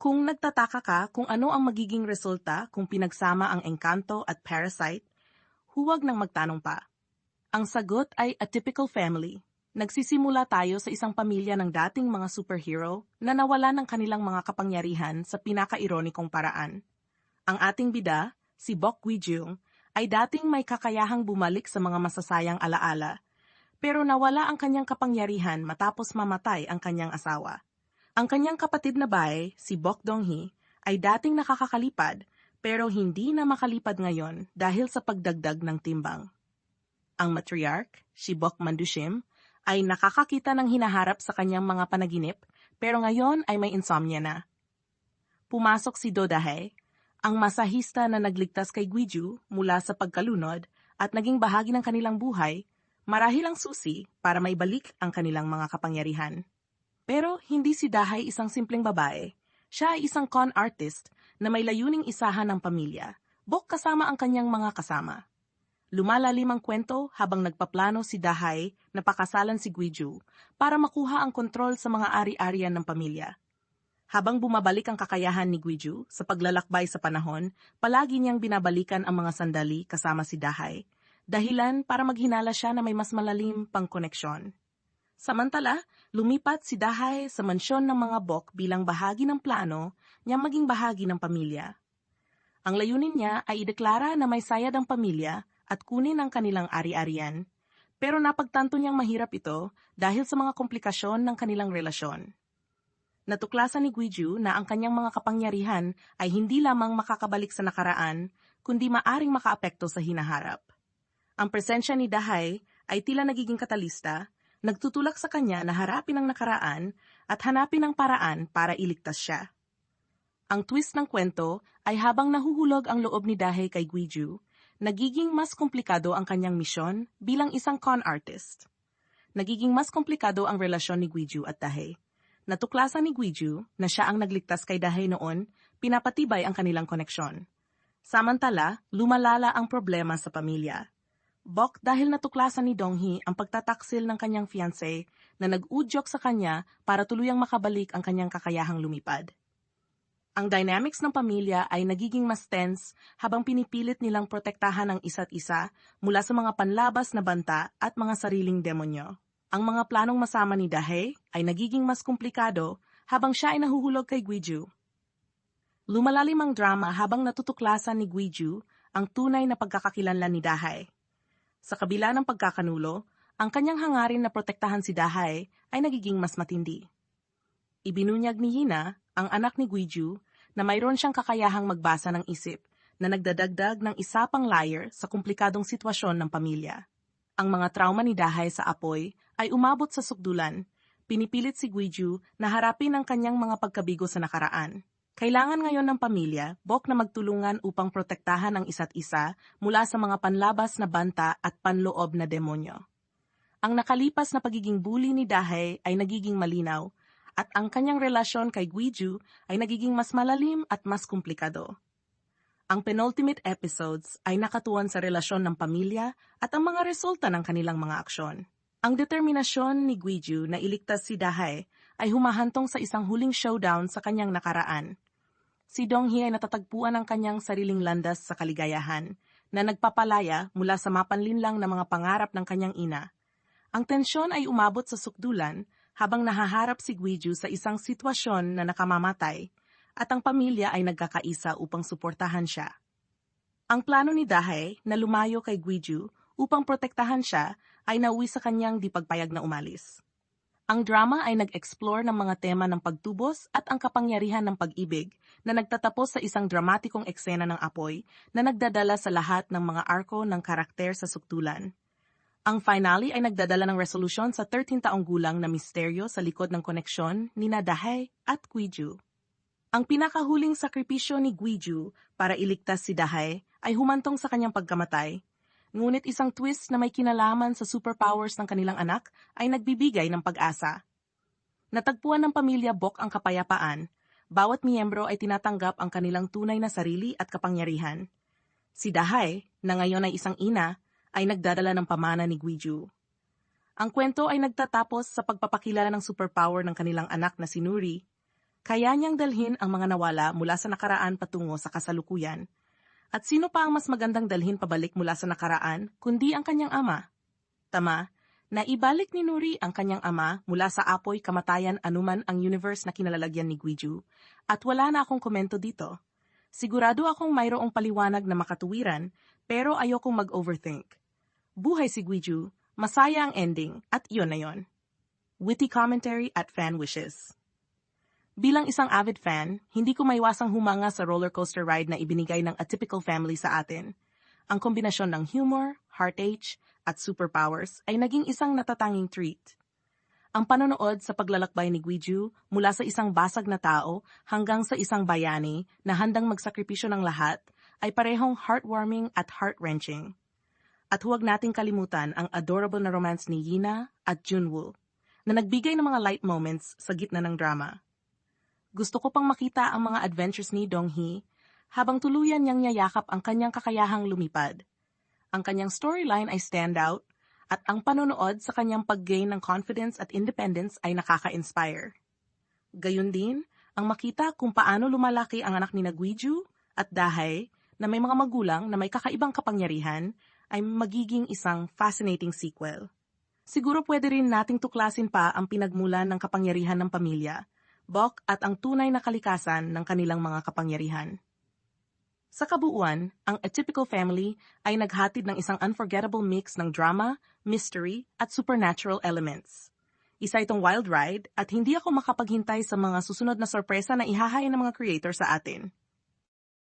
Kung nagtataka ka kung ano ang magiging resulta kung pinagsama ang engkanto at parasite, huwag nang magtanong pa. Ang sagot ay a typical family. Nagsisimula tayo sa isang pamilya ng dating mga superhero na nawala ng kanilang mga kapangyarihan sa pinaka-ironikong paraan. Ang ating bida, si Bok Wijung, ay dating may kakayahang bumalik sa mga masasayang alaala, pero nawala ang kanyang kapangyarihan matapos mamatay ang kanyang asawa. Ang kanyang kapatid na bae, si Bok Dong-hee, ay dating nakakakalipad pero hindi na makalipad ngayon dahil sa pagdagdag ng timbang. Ang matriarch, si Bok Mandushim, ay nakakakita ng hinaharap sa kanyang mga panaginip pero ngayon ay may insomnia na. Pumasok si Dodahe, ang masahista na nagligtas kay Gwiju mula sa pagkalunod at naging bahagi ng kanilang buhay, marahil ang susi para maibalik ang kanilang mga kapangyarihan. Pero hindi si Dahay isang simpleng babae. Siya ay isang con artist na may layuning isahan ng pamilya, bok kasama ang kanyang mga kasama. Lumalalim ang kwento habang nagpaplano si Dahay na pakasalan si Guiju para makuha ang kontrol sa mga ari-arian ng pamilya. Habang bumabalik ang kakayahan ni Guiju sa paglalakbay sa panahon, palagi niyang binabalikan ang mga sandali kasama si Dahay, dahilan para maghinala siya na may mas malalim pang koneksyon. Samantala, lumipat si Dahay sa mansyon ng mga Bok bilang bahagi ng plano niya maging bahagi ng pamilya. Ang layunin niya ay ideklara na may sayad ang pamilya at kunin ang kanilang ari-arian, pero napagtanto niyang mahirap ito dahil sa mga komplikasyon ng kanilang relasyon. Natuklasan ni Guiju na ang kanyang mga kapangyarihan ay hindi lamang makakabalik sa nakaraan, kundi maaring makaapekto sa hinaharap. Ang presensya ni Dahay ay tila nagiging katalista nagtutulak sa kanya na harapin ang nakaraan at hanapin ang paraan para iligtas siya. Ang twist ng kwento ay habang nahuhulog ang loob ni Dahe kay Guiju, nagiging mas komplikado ang kanyang misyon bilang isang con artist. Nagiging mas komplikado ang relasyon ni Guiju at Dahe. Natuklasan ni Guiju na siya ang nagligtas kay Dahe noon, pinapatibay ang kanilang koneksyon. Samantala, lumalala ang problema sa pamilya. Bok dahil natuklasan ni Donghee ang pagtataksil ng kanyang fiancé na nag-udyok sa kanya para tuluyang makabalik ang kanyang kakayahang lumipad. Ang dynamics ng pamilya ay nagiging mas tense habang pinipilit nilang protektahan ang isa't isa mula sa mga panlabas na banta at mga sariling demonyo. Ang mga planong masama ni Dahe ay nagiging mas komplikado habang siya ay nahuhulog kay Guiju. Lumalalim ang drama habang natutuklasan ni Guiju ang tunay na pagkakakilanlan ni Dahay. Sa kabila ng pagkakanulo, ang kanyang hangarin na protektahan si Dahay ay nagiging mas matindi. Ibinunyag ni Hina, ang anak ni Guiju, na mayroon siyang kakayahang magbasa ng isip na nagdadagdag ng isa pang layer sa komplikadong sitwasyon ng pamilya. Ang mga trauma ni Dahay sa apoy ay umabot sa sukdulan, pinipilit si Guiju na harapin ang kanyang mga pagkabigo sa nakaraan. Kailangan ngayon ng pamilya, bok na magtulungan upang protektahan ang isa't isa mula sa mga panlabas na banta at panloob na demonyo. Ang nakalipas na pagiging bully ni Dahe ay nagiging malinaw at ang kanyang relasyon kay Guiju ay nagiging mas malalim at mas komplikado. Ang penultimate episodes ay nakatuon sa relasyon ng pamilya at ang mga resulta ng kanilang mga aksyon. Ang determinasyon ni Guiju na iligtas si Dahay ay humahantong sa isang huling showdown sa kanyang nakaraan – si Donghee ay natatagpuan ng kanyang sariling landas sa kaligayahan na nagpapalaya mula sa mapanlinlang na mga pangarap ng kanyang ina. Ang tensyon ay umabot sa sukdulan habang nahaharap si Guiju sa isang sitwasyon na nakamamatay at ang pamilya ay nagkakaisa upang suportahan siya. Ang plano ni Dahay na lumayo kay Guiju upang protektahan siya ay nauwi sa kanyang di pagpayag na umalis. Ang drama ay nag-explore ng mga tema ng pagtubos at ang kapangyarihan ng pag-ibig na nagtatapos sa isang dramatikong eksena ng apoy na nagdadala sa lahat ng mga arko ng karakter sa suktulan. Ang finale ay nagdadala ng resolusyon sa 13 taong gulang na misteryo sa likod ng koneksyon ni Nadahay at Guiju. Ang pinakahuling sakripisyo ni Guiju para iligtas si Dahay ay humantong sa kanyang pagkamatay ngunit isang twist na may kinalaman sa superpowers ng kanilang anak ay nagbibigay ng pag-asa. Natagpuan ng pamilya Bok ang kapayapaan, bawat miyembro ay tinatanggap ang kanilang tunay na sarili at kapangyarihan. Si Dahay, na ngayon ay isang ina, ay nagdadala ng pamana ni Guiju. Ang kwento ay nagtatapos sa pagpapakilala ng superpower ng kanilang anak na si Nuri. Kaya niyang dalhin ang mga nawala mula sa nakaraan patungo sa kasalukuyan. At sino pa ang mas magandang dalhin pabalik mula sa nakaraan kundi ang kanyang ama? Tama, na ibalik ni Nuri ang kanyang ama mula sa apoy kamatayan anuman ang universe na kinalalagyan ni Guiju. At wala na akong komento dito. Sigurado akong mayroong paliwanag na makatuwiran, pero ayokong mag-overthink. Buhay si Guiju, masaya ang ending, at iyon na yon. Witty commentary at fan wishes. Bilang isang avid fan, hindi ko maiwasang humanga sa roller coaster ride na ibinigay ng Atypical Family sa atin. Ang kombinasyon ng humor, heartache, at superpowers ay naging isang natatanging treat. Ang panonood sa paglalakbay ni Guiju mula sa isang basag na tao hanggang sa isang bayani na handang magsakripisyo ng lahat ay parehong heartwarming at heart-wrenching. At huwag nating kalimutan ang adorable na romance ni Yina at Junwoo na nagbigay ng mga light moments sa gitna ng drama. Gusto ko pang makita ang mga adventures ni Dong-hee habang tuluyan niyang yayakap ang kanyang kakayahang lumipad. Ang kanyang storyline ay standout at ang panonood sa kanyang pag-gain ng confidence at independence ay nakaka-inspire. Gayun din, ang makita kung paano lumalaki ang anak ni Nagwiju at Dahay na may mga magulang na may kakaibang kapangyarihan ay magiging isang fascinating sequel. Siguro pwede rin nating tuklasin pa ang pinagmulan ng kapangyarihan ng pamilya Bok at ang tunay na kalikasan ng kanilang mga kapangyarihan. Sa kabuuan, ang Atypical Family ay naghatid ng isang unforgettable mix ng drama, mystery, at supernatural elements. Isa itong wild ride at hindi ako makapaghintay sa mga susunod na sorpresa na ihahain ng mga creator sa atin.